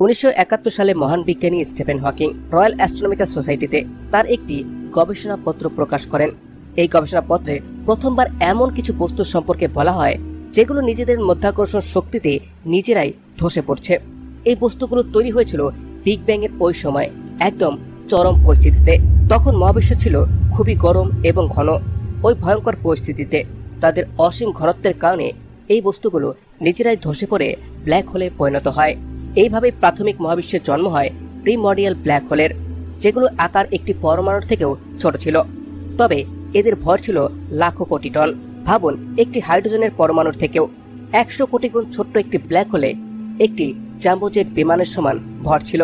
উনিশশো একাত্তর সালে মহান বিজ্ঞানী স্টিফেন হকিং রয়্যাল অ্যাস্ট্রোনমিক্যাল সোসাইটিতে তার একটি গবেষণাপত্র প্রকাশ করেন। এই গবেষণাপত্রে প্রথমবার এমন কিছু বস্তু সম্পর্কে বলা হয়, যেগুলো নিজেদের মধ্যাকর্ষণ শক্তিতে নিজেরাই ধসে পড়ছে। এই বস্তুগুলো তৈরি হয়েছিল বিগ ব্যাং এর ওই সময়, একদম চরম পরিস্থিতিতে। তখন মহাবিশ্ব ছিল খুবই গরম এবং ঘন। ওই ভয়ঙ্কর পরিস্থিতিতে তাদের অসীম ঘনত্বের কারণে এই বস্তুগুলো নিজেরাই ধসে পড়ে ব্ল্যাক হোলে পরিণত হয়। এইভাবে প্রাথমিক মহাবিশ্বের জন্ম হয় প্রিমডিয়াল ব্ল্যাক হোলের যেগুলো আকার একটি পরমাণুর থেকেও ছোট ছিল। তবে এদের ভর ছিল লাখো কোটি টন। ভাবুন, একটি হাইড্রোজেনের পরমাণুর থেকেও একশো কোটি গুণ ছোট্ট একটি ব্ল্যাক হোলে একটি জাম্বোজেট বিমানের সমান ভর ছিল।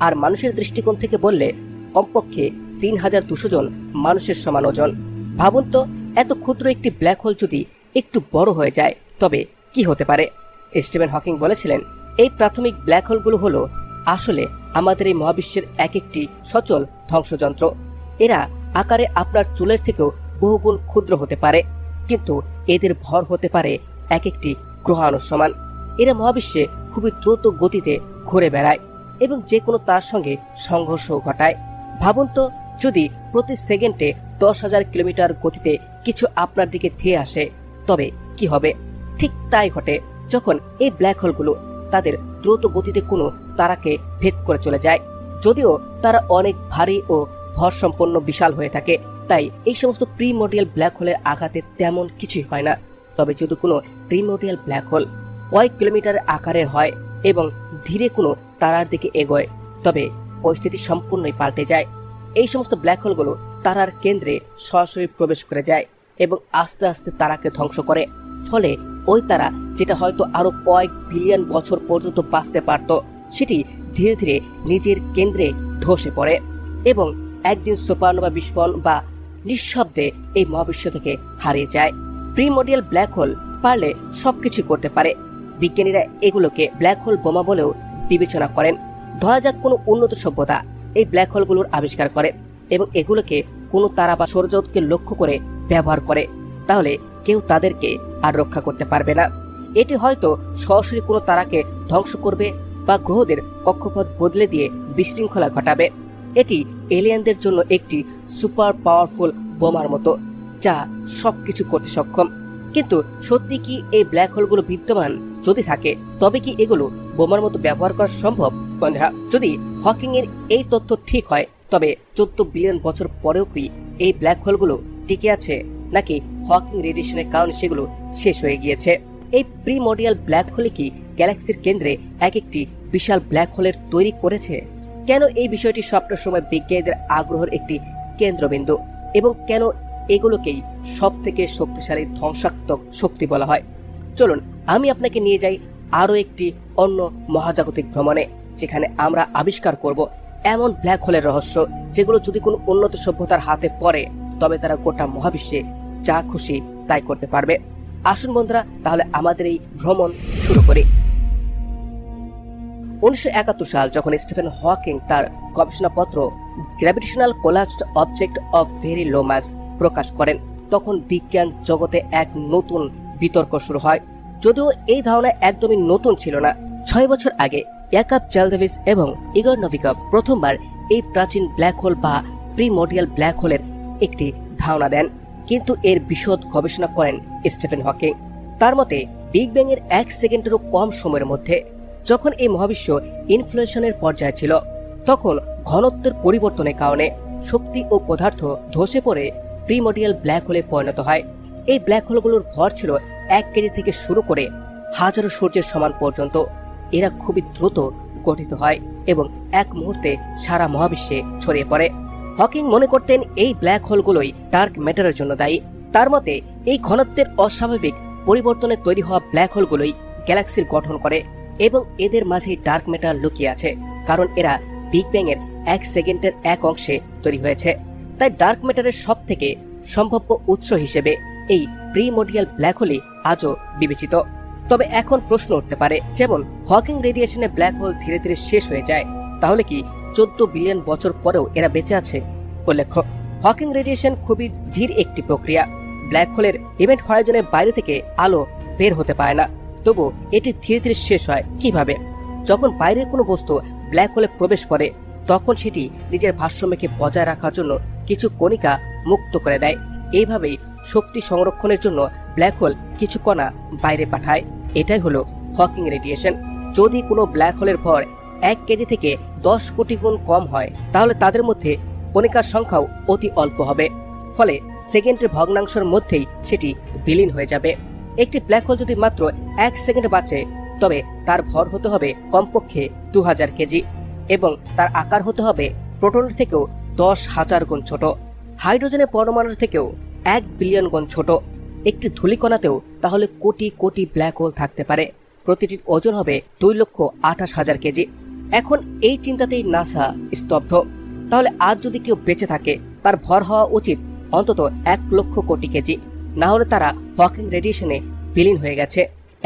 আর মানুষের দৃষ্টিকোণ থেকে বললে, কমপক্ষে তিন হাজার দুশো জন মানুষের সমান ওজন। ভাবুন তো, এত ক্ষুদ্র একটি ব্ল্যাক হোল যদি একটু বড় হয়ে যায়, তবে কি হতে পারে? স্টিভেন হকিং বলেছিলেন এই প্রাথমিক ব্ল্যাক হোলগুলো হলো আসলে আমাদের এই মহাবিশ্বের এক একটি সচল ধ্বংসযন্ত্র। এরা আকারে আপনার চুলের থেকেও বহুগুণ ক্ষুদ্র হতে পারে, কিন্তু এদের ভর হতে পারে এক একটি গ্রহাণুর সমান এরা মহাবিশ্বে খুবই দ্রুত গতিতে ঘুরে বেড়ায় এবং যে কোনো তার সঙ্গে সংঘর্ষও ঘটায়। ভাবুন তো, যদি প্রতি সেকেন্ডে দশ হাজার কিলোমিটার গতিতে কিছু আপনার দিকে ধেয়ে আসে, তবে কি হবে? ঠিক তাই ঘটে, যখন এই ব্ল্যাক হোলগুলো তাদের দ্রুত গতিতে কোনো তারাকে ভেদ করে চলে যায়। যদিও তারা অনেক ভারী ও ভর সম্পন্ন বিশাল হয়ে থাকে, তাই এই সমস্ত প্রিমোডিয়াল ব্ল্যাক হোলের আঘাতে তেমন কিছুই হয় না। তবে যদি কোনো প্রিমোডিয়াল ব্ল্যাক হোল কয়েক কিলোমিটার আকারের হয় এবং ধীরে কোনো তারার দিকে এগোয়, তবে পরিস্থিতি সম্পূর্ণই পাল্টে যায়। এই সমস্ত ব্ল্যাক হোলগুলো তারার কেন্দ্রে সরাসরি প্রবেশ করে যায় এবং আস্তে আস্তে তারাকে ধ্বংস করে। ফলে ওই তারা, যেটা হয়তো আরও কয়েক বিলিয়ন বছর পর্যন্ত বাঁচতে পারত, সেটি ধীরে ধীরে নিজের কেন্দ্রে ধসে পড়ে এবং একদিন সুপারনোভা বিস্ফোরণ বা নিঃশব্দে এই মহাবিশ্ব থেকে হারিয়ে যায়। প্রিমোডিয়াল ব্ল্যাক হোল পারলে সবকিছু করতে পারে। বিজ্ঞানীরা এগুলোকে ব্ল্যাক হোল বোমা বলেও বিবেচনা করেন। ধরা যাক কোনো উন্নত সভ্যতা এই ব্ল্যাক হোলগুলোর আবিষ্কার করে এবং এগুলোকে কোনো তারা বা সৌরজগৎকে লক্ষ্য করে ব্যবহার করে। তাহলে কেউ তাদেরকে আর রক্ষা করতে পারবে না। এটি হয়তো সরাসরি কোনো তারাকে ধ্বংস করবে বা গ্রহদের কক্ষপথ বদলে দিয়ে বিশৃঙ্খলা ঘটাবে। এটি এলিয়ানদের জন্য একটি সুপার পাওয়ারফুল বোমার মতো, যা সবকিছু করতে সক্ষম। কিন্তু সত্যি কি এই ব্ল্যাক হোলগুলো বিদ্যমান? যদি থাকে, তবে কি এগুলো বোমার মতো ব্যবহার করা সম্ভব? বন্ধুরা, যদি হকিং এর এই তথ্য ঠিক হয়, তবে চোদ্দ বিলিয়ন বছর পরেও কি এই ব্ল্যাক হোলগুলো টিকে আছে? নাকি হকিং রেডিয়েশনের কারণে সেগুলো শেষ হয়ে গিয়েছে। এই প্রিমোডিয়াল ব্ল্যাক হোলে কি গ্যালাক্সির কেন্দ্রে এক একটি বিশাল ব্ল্যাক হোলের তৈরি করেছে? কেন এই বিষয়টি সবটা সময় বিজ্ঞানীদের আগ্রহের একটি কেন্দ্রবিন্দু? এবং কেন এগুলোকেই সব থেকে শক্তিশালী ধ্বংসাত্মক শক্তি বলা হয়? চলুন, আমি আপনাকে নিয়ে যাই আরও একটি অন্য মহাজাগতিক ভ্রমণে, যেখানে আমরা আবিষ্কার করব এমন ব্ল্যাক হোলের রহস্য, যেগুলো যদি কোনো উন্নত সভ্যতার হাতে পড়ে, তবে তারা গোটা মহাবিশ্বে যা খুশি তাই করতে পারবে। আসুন বন্ধুরা, তাহলে আমাদের এই ভ্রমণ শুরু করি। উনিশশো একাত্তর সাল যখন স্টিফেন হকিং তার গবেষণাপত্র gravitational collapsed object of very low mass প্রকাশ করেন, তখন বিজ্ঞান জগতে এক নতুন বিতর্ক শুরু হয়। যদিও এই ধারণা একদমই নতুন ছিল না। ছয় বছর আগে ইয়াকাব চ্যালদেভিস এবং ইগর নভিকভ প্রথমবার এই প্রাচীন ব্ল্যাক হোল বা প্রিমোডিয়াল ব্ল্যাক হোলের একটি ধারণা দেন। কিন্তু এর বিশদ গবেষণা করেন স্টিফেন হকিং। তার মতে, বিগ ব্যাং এর এক সেকেন্ডেরও কম সময়ের মধ্যে যখন এই মহাবিশ্ব ইনফ্লেশনের পর্যায়ে ছিল, তখন ঘনত্বের পরিবর্তনের কারণে শক্তি ও পদার্থ ধসে পড়ে প্রিমোডিয়াল ব্ল্যাক হোলে পরিণত হয়। এই ব্ল্যাক হোলগুলোর ভর ছিল এক কেজি থেকে শুরু করে হাজারো সূর্যের সমান পর্যন্ত। এরা খুবই দ্রুত গঠিত হয় এবং এক মুহূর্তে সারা মহাবিশ্বে ছড়িয়ে পড়ে। হকিং মনে করতেন এই ব্ল্যাক হোলগুলোই ডার্ক ম্যাটারের জন্য দায়ী। তার মতে, এই ঘনত্বের অস্বাভাবিক পরিবর্তনে তৈরি হওয়া ব্ল্যাক হোলগুলোই গ্যালাক্সির গঠন করে এবং এদের মাঝেই ডার্ক ম্যাটার লুকিয়ে আছে, কারণ এরা বিগ ব্যাং এর এক সেকেন্ডের এক অংশে তৈরি হয়েছে। তাই ডার্ক ম্যাটারের সব থেকে সম্ভাব্য উৎস হিসেবে এই প্রিমোডিয়াল ব্ল্যাক হোলই আজও বিবেচিত। তবে এখন প্রশ্ন উঠতে পারে, যেমন, হকিং রেডিয়েশনে ব্ল্যাক হোল ধীরে ধীরে শেষ হয়ে যায়, তাহলে কি চোদ্দ বিলিয়ন বছর পরেও এরা বেঁচে আছে। উল্লেখ্য হকিং রেডিয়েশন খুবই ধীর একটি প্রক্রিয়া। ব্ল্যাক হোলের ইভেন্ট হরাইজনের বাইরে থেকে আলো বের হতে পারে না। তবু এটি ধীরে ধীরে শেষ হয়। কীভাবে? যখন বাইরের কোনো বস্তু ব্ল্যাক হোলে প্রবেশ করে, তখন সেটি নিজের ভারসাম্যকে বজায় রাখার জন্য কিছু কণিকা মুক্ত করে দেয়। এইভাবেই শক্তি সংরক্ষণের জন্য ব্ল্যাক হোল কিছু কণা বাইরে পাঠায়। এটাই হলো হকিং রেডিয়েশন যদি কোনো ব্ল্যাক হোলের ভর এক কেজি থেকে দশ কোটি গুণ কম হয়। তাহলে তাদের মধ্যে কণিকার সংখ্যাও অতি অল্প হবে। ফলে সেকেন্ডের ভগ্নাংশের মধ্যেই সেটি বিলীন হয়ে যাবে। একটি ব্ল্যাক হোল যদি মাত্র এক সেকেন্ড বাঁচে, তবে তার ভর হতে হবে কমপক্ষে দু হাজার কেজি এবং তার আকার হতে হবে প্রোটনের থেকেও দশ হাজার গুণ ছোট। হাইড্রোজেনের পরমাণুর থেকেও এক বিলিয়ন গুণ ছোট। একটি ধূলিকণাতেও তাহলে কোটি কোটি ব্ল্যাক হোল থাকতে পারে। প্রতিটির ওজন হবে দুই লক্ষ আঠাশ হাজার কেজি। এখন এই চিন্তাতেই নাসা স্তব্ধ। তাহলে আজ যদি কেউ বেঁচে থাকে, তার ভর হওয়া উচিত অন্তত এক লক্ষ কোটি কেজি। না হলে তারা হকিং রেডিয়েশনে বিলীন হয়ে গেছে।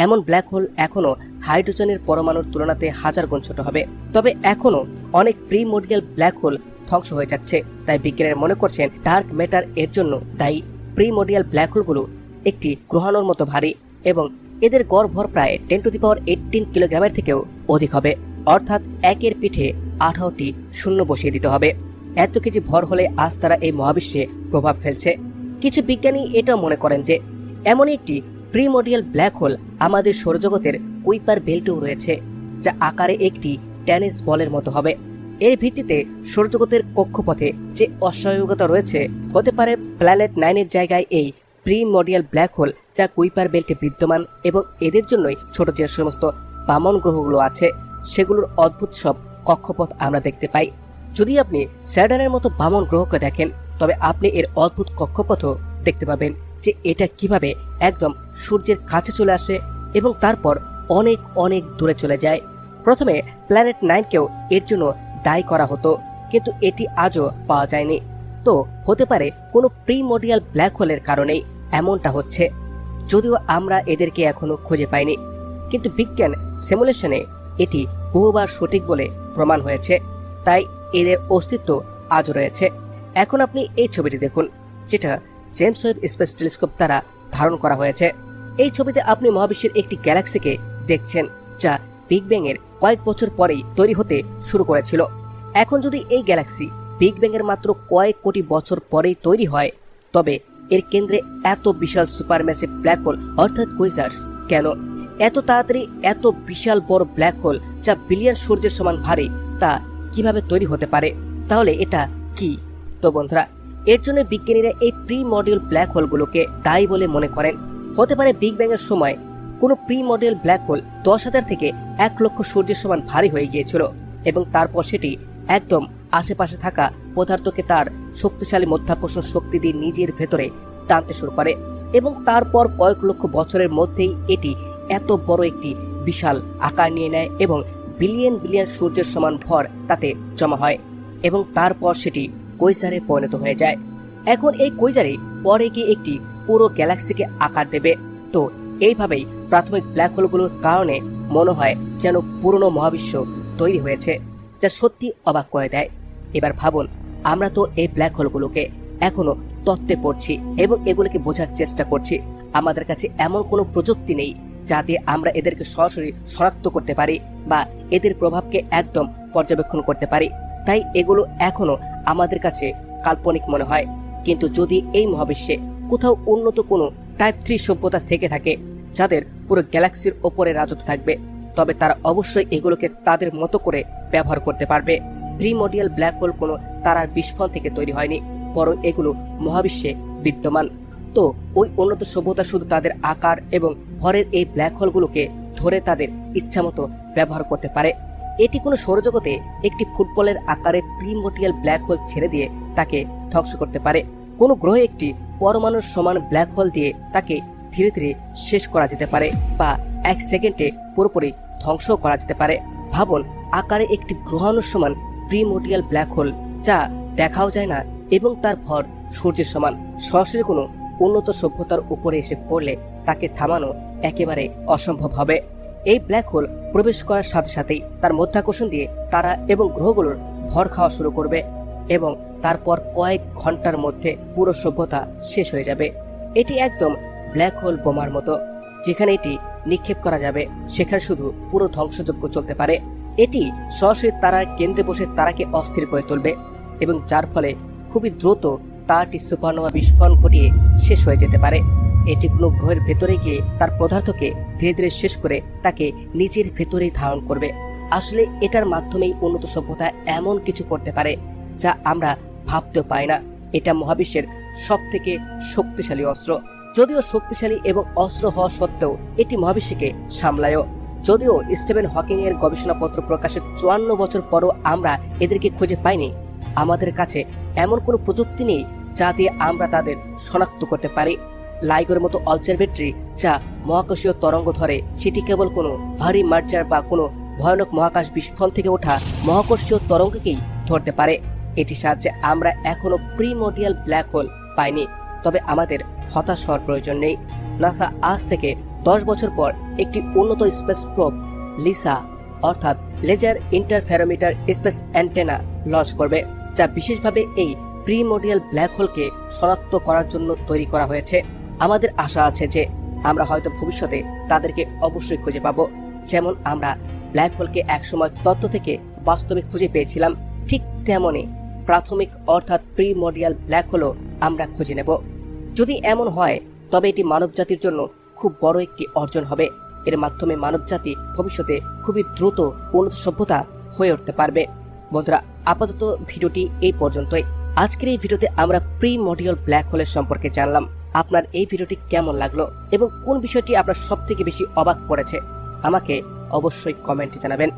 এমন ব্ল্যাক হোল এখনও হাইড্রোজেনের পরমাণুর তুলনাতে হাজার গুণ ছোট হবে। তবে এখনও অনেক প্রিমোডিয়াল ব্ল্যাক হোল ধ্বংস হয়ে যাচ্ছে। তাই বিজ্ঞানীরা মনে করছেন ডার্ক ম্যাটার এর জন্য দায়ী। প্রিমোডিয়াল ব্ল্যাক হোলগুলো একটি গ্রহাণুর মতো ভারী এবং এদের গড় ভর প্রায় ten to the power eighteen কিলোগ্রামের থেকেও অধিক হবে। অর্থাৎ একের পিঠে আঠারোটি শূন্য বসিয়ে দিতে হবে। এত কেজি ভর হলে আজ তারা এই মহাবিশ্বে প্রভাব ফেলছে। কিছু বিজ্ঞানী এটাও মনে করেন যে এমন একটি প্রিমোডিয়াল ব্ল্যাক হোল আমাদের সৌরজগতের কুইপার বেল্টেও রয়েছে, যা আকারে একটি টেনিস বলের মতো হবে। এর ভিত্তিতে সৌরজগতের কক্ষপথে যে অস্বাভাবিকতা রয়েছে, হতে পারে প্ল্যানেট নাইনের জায়গায় এই প্রিমোডিয়াল ব্ল্যাক হোল যা কুইপার বেল্টে বিদ্যমান এবং এদের জন্যই ছোট যে সমস্ত বামন গ্রহগুলো আছে সেগুলোর অদ্ভুত সব কক্ষপথ আমরা দেখতে পাই। যদি আপনি স্যাটার্নের মতো বামন গ্রহকে দেখেন, তবে আপনি এর অদ্ভুত কক্ষপথও দেখতে পাবেন যে এটা কীভাবে একদম সূর্যের কাছে চলে আসে এবং তারপর অনেক অনেক দূরে চলে যায়। প্রথমে প্ল্যানেট নাইনকেও এর জন্য দায়ী করা হতো, কিন্তু এটি আজও পাওয়া যায়নি। তো হতে পারে কোনো প্রিমোডিয়াল ব্ল্যাক হোলের কারণেই এমনটা হচ্ছে। যদিও আমরা এদেরকে এখনও খুঁজে পাইনি, কিন্তু বিজ্ঞান সিমুলেশনে এটি বহুবার সঠিক বলে প্রমাণ হয়েছে, তাই এদের অস্তিত্ব আজও রয়েছে। এখন আপনি এই ছবিটি দেখুন, যেটা জেমস ওয়েব স্পেস টেলিস্কোপ দ্বারা ধারণ করা হয়েছে। এই ছবিতে আপনি মহাবিশ্বের একটি গ্যালাক্সিকে দেখছেন, যা বিগ ব্যাং এর কয়েক বছর পরেই তৈরি হতে শুরু করেছিল। এখন যদি এই গ্যালাক্সি বিগ ব্যাং এর মাত্র কয়েক কোটি বছর পরেই তৈরি হয়, তবে এর কেন্দ্রে এত বিশাল সুপারম্যাসিভ ব্ল্যাক হোল অর্থাৎ কুইজার্স কেন? এত তাড়াতাড়ি এত বিশাল বড় ব্ল্যাক হোল যা বিলিয়ন সূর্যের সমান ভারী, তা কীভাবে তৈরি হতে পারে? তাহলে এটা কি? তো বন্ধুরা, এর জন্য বিজ্ঞানীরা এই প্রি মডিউল ব্ল্যাক হোলগুলোকে দায়ী বলে মনে করেন। হতে পারে বিগ ব্যাং এর সময় কোনো প্রি মডিউল ব্ল্যাক হোল দশ হাজার থেকে এক লক্ষ সূর্যের সমান ভারী হয়ে গিয়েছিল এবং তারপর সেটি একদম আশেপাশে থাকা পদার্থকে তার শক্তিশালী মধ্যাকর্ষণ শক্তি দিয়ে নিজের ভেতরে টানতে শুরু করে এবং তারপর কয়েক লক্ষ বছরের মধ্যেই এটি এত বড় একটি বিশাল আকার নিয়ে নেয় এবং বিলিয়ন বিলিয়ন সূর্যের সমান ভর তাতে জমা হয় এবং তারপর সেটি কৈসারে পরিণত হয়ে যায়। এখন এই কৈজারে পরে গিয়ে একটি পুরো গ্যালাক্সিকে আকার দেবে। তো এইভাবেই প্রাথমিক ব্ল্যাক হোলগুলোর কারণে মনে হয় যেন পুরনো মহাবিশ্ব তৈরি হয়েছে, যা সত্যি অবাক করে দেয়। এবার ভাবুন, আমরা তো এই ব্ল্যাক হোলগুলোকে এখনও তত্ত্বে পড়ছি এবং এগুলোকে বোঝার চেষ্টা করছি। আমাদের কাছে এমন কোনো প্রযুক্তি নেই যা দিয়ে আমরা এদেরকে সরাসরি শনাক্ত করতে পারি বা এদের প্রভাবকে একদম পর্যবেক্ষণ করতে পারি। তাই এগুলো এখনও আমাদের কাছে কাল্পনিক মনে হয়। কিন্তু যদি এই মহাবিশ্বে কোথাও উন্নত কোনো টাইপ থ্রি সভ্যতা থেকে থাকে, যাদের পুরো গ্যালাক্সির ওপরে রাজত্ব থাকবে, তবে তারা অবশ্যই এগুলোকে তাদের মতো করে ব্যবহার করতে পারবে। প্রিমোডিয়াল ব্ল্যাক হোল কোনো তারার বিস্ফোরণ থেকে তৈরি হয়নি, বরং এগুলো মহাবিশ্বে বিদ্যমান। তো ওই উন্নত সভ্যতা শুধু তাদের আকার এবং ভরের এই ব্ল্যাক হোলগুলোকে ধরে তাদের ইচ্ছামতো ব্যবহার করতে পারে। এটি কোনো সৌরজগতে একটি ফুটবলের আকারে প্রিমোটিয়াল ব্ল্যাক হোল ছেড়ে দিয়ে তাকে ধ্বংস করতে পারে। কোনো গ্রহে একটি পরমাণুর সমান ব্ল্যাক হোল দিয়ে তাকে ধীরে ধীরে শেষ করা যেতে পারে বা এক সেকেন্ডে পুরোপুরি ধ্বংস করা যেতে পারে। ভাবুন, আকারে একটি গ্রহাণুর সমান প্রিমোটিয়াল ব্ল্যাক হোল যা দেখাও যায় না এবং তার ভর সূর্যের সমান। সরাসরি কোনো উন্নত সভ্যতার উপরে এসে পড়লে তাকে থামানো একেবারে অসম্ভব হবে। এই ব্ল্যাক হোল প্রবেশ করার সাথে সাথেই তার মধ্যাকর্ষণ দিয়ে তারা এবং গ্রহগুলোর ভর খাওয়া শুরু করবে এবং তারপর কয়েক ঘণ্টার মধ্যে পুরো সভ্যতা শেষ হয়ে যাবে। এটি একদম ব্ল্যাক হোল বোমার মতো, যেখানে এটি নিক্ষেপ করা যাবে। সেখানে শুধু পুরো ধ্বংসযজ্ঞ চলতে পারে। এটি সরাসরি তারার কেন্দ্রে বসে তারাকে অস্থির করে তুলবে এবং যার ফলে খুবই দ্রুত তারটি সুপারনোভা বিস্ফোরণ ঘটিয়ে শেষ হয়ে যেতে পারে। এটি কোনো গ্রহের ভেতরে গিয়ে তার পদার্থকে ধীরে ধীরে শেষ করে তাকে নিজের ভেতরেই ধারণ করবে। আসলে এটার মাধ্যমেই উন্নত সভ্যতা এমন কিছু করতে পারে যা আমরা ভাবতেও পাই না। এটা মহাবিশ্বের সব থেকে শক্তিশালী অস্ত্র। যদিও শক্তিশালী এবং অস্ত্র হওয়া সত্ত্বেও এটি মহাবিশ্বকে সামলায়ও। যদিও স্টিভেন হকিং এর গবেষণাপত্র প্রকাশের চুয়ান্ন বছর পরও আমরা এদেরকে খুঁজে পাইনি, আমাদের কাছে এমন কোনো প্রযুক্তি নেই যা দিয়ে আমরা তাদের শনাক্ত করতে পারি। লাইগোর মতো অবজারভেটরি যা মহাকাশীয় তরঙ্গ ধরে, সেটি কেবল কোনো ভারী মার্জার বা কোনো ভয়ানক মহাকাশ বিস্ফোরণ থেকে ওঠা মহাকর্ষীয় তরঙ্গকেই ধরতে পারে। এটির সাহায্যে আমরা এখনও প্রিমোডিয়াল ব্ল্যাক হোল পাইনি, তবে আমাদের হতাশ হওয়ার প্রয়োজন নেই। নাসা আজ থেকে দশ বছর পর একটি উন্নত স্পেস প্রোপ লিসা অর্থাৎ laser interferometer space antenna launch করবে, যা বিশেষভাবে এই প্রিমোডিয়াল ব্ল্যাক হোলকে শনাক্ত করার জন্য তৈরি করা হয়েছে। আমাদের আশা আছে যে আমরা হয়তো ভবিষ্যতে তাদেরকে অবশ্যই খুঁজে পাবো। যেমন আমরা ব্ল্যাক হোলকে একসময় তত্ত্ব থেকে বাস্তবে খুঁজে পেয়েছিলাম, ঠিক তেমনই প্রাথমিক অর্থাৎ প্রিমোডিয়াল ব্ল্যাক হোলও আমরা খুঁজে নেব। যদি এমন হয়, তবে এটি মানবজাতির জন্য খুব বড় একটি অর্জন হবে। এর মাধ্যমে মানবজাতি ভবিষ্যতে খুবই দ্রুত উন্নত সভ্যতা হয়ে উঠতে পারবে। বন্ধুরা, আপাতত ভিডিওটি এই পর্যন্তই। আজকের এই ভিডিওতে আমরা প্রি মডিউল ব্ল্যাক হোলের সম্পর্কে জানলাম। আপনার এই ভিডিওটি কেমন লাগল এবং কোন বিষয়টি আপনার সবথেকে বেশি অবাক করেছে, আমাকে অবশ্যই কমেন্টে জানাবেন।